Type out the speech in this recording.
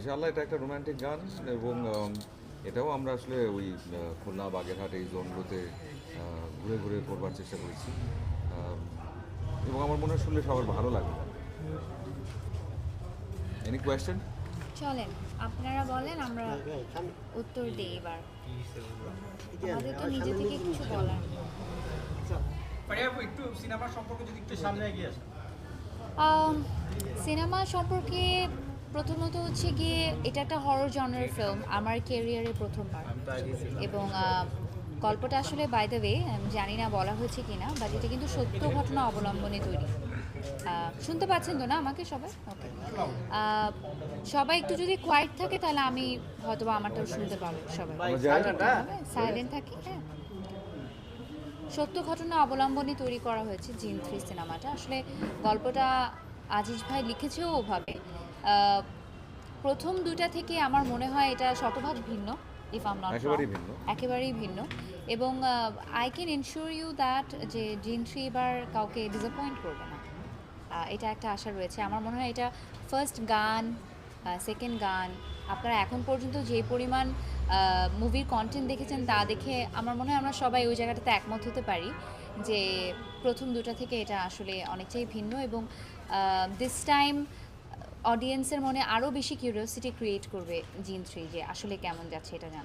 ইনশাআল্লাহ এটা একটা রোমান্টিক গান এবং এটাও আমরা আসলে ওই খুলনা বাগেরহাট এই জোনগুলোতে ঘুরে ঘুরে করবার চেষ্টা করেছি। এবং আমার মনে হয় শুনলে সবার ভালো লাগবে। এনি কোয়েশ্চেন চলেন আপনারা বলেন আমরা উত্তর দিই এবার। আমাদের তো নিজে থেকে কিছু বলার। একটু সিনেমা সম্পর্কে যদি একটু সামনে এগিয়ে আসেন। সিনেমা সম্পর্কে প্রথমত হচ্ছে গিয়ে এটা একটা হরর জনার ফিল্ম আমার ক্যারিয়ারে প্রথমবার। এবং গল্পটা আসলে বাই দ্য ওয়ে জানি না বলা হয়েছে কি না বাট এটা কিন্তু সত্য ঘটনা অবলম্বনে তৈরি। শুনতে পাচ্ছেন তো না আমাকে সবাই? ওকে সবাই একটু যদি কোয়াইট থাকে তাহলে আমি হয়তো আমারটাও শুনতে পাবে সবাই। সাইলেন্ট থাকি হ্যাঁ। সত্য ঘটনা অবলম্বনে তৈরি করা হয়েছে জিন থ্রি সিনেমাটা। আসলে গল্পটা আজিজ ভাই লিখেছেও ওভাবে। প্রথম দুটা থেকে আমার মনে হয় এটা শতভাগ ভিন্ন ইফ আম নট একেবারেই ভিন্ন। এবং I can ensure you that যে জিন থ্রি এবার কাউকে ডিসঅ্যাপয়েন্ট করবে না। এটা একটা আশা রয়েছে। আমার মনে হয় এটা ফার্স্ট গান সেকেন্ড গান আপনারা এখন পর্যন্ত যে পরিমাণ মুভির কন্টেন্ট দেখেছেন তা দেখে আমার মনে হয় আমরা সবাই ওই জায়গাটাতে একমত হতে পারি যে প্রথম দুটা থেকে এটা আসলে অনেকটাই ভিন্ন এবং দিস টাইম অডিয়েন্সের মনে আরও বেশি কিউরিওসিটি ক্রিয়েট করবে জিন থ্রি যে আসলে কেমন যাচ্ছে এটা জানা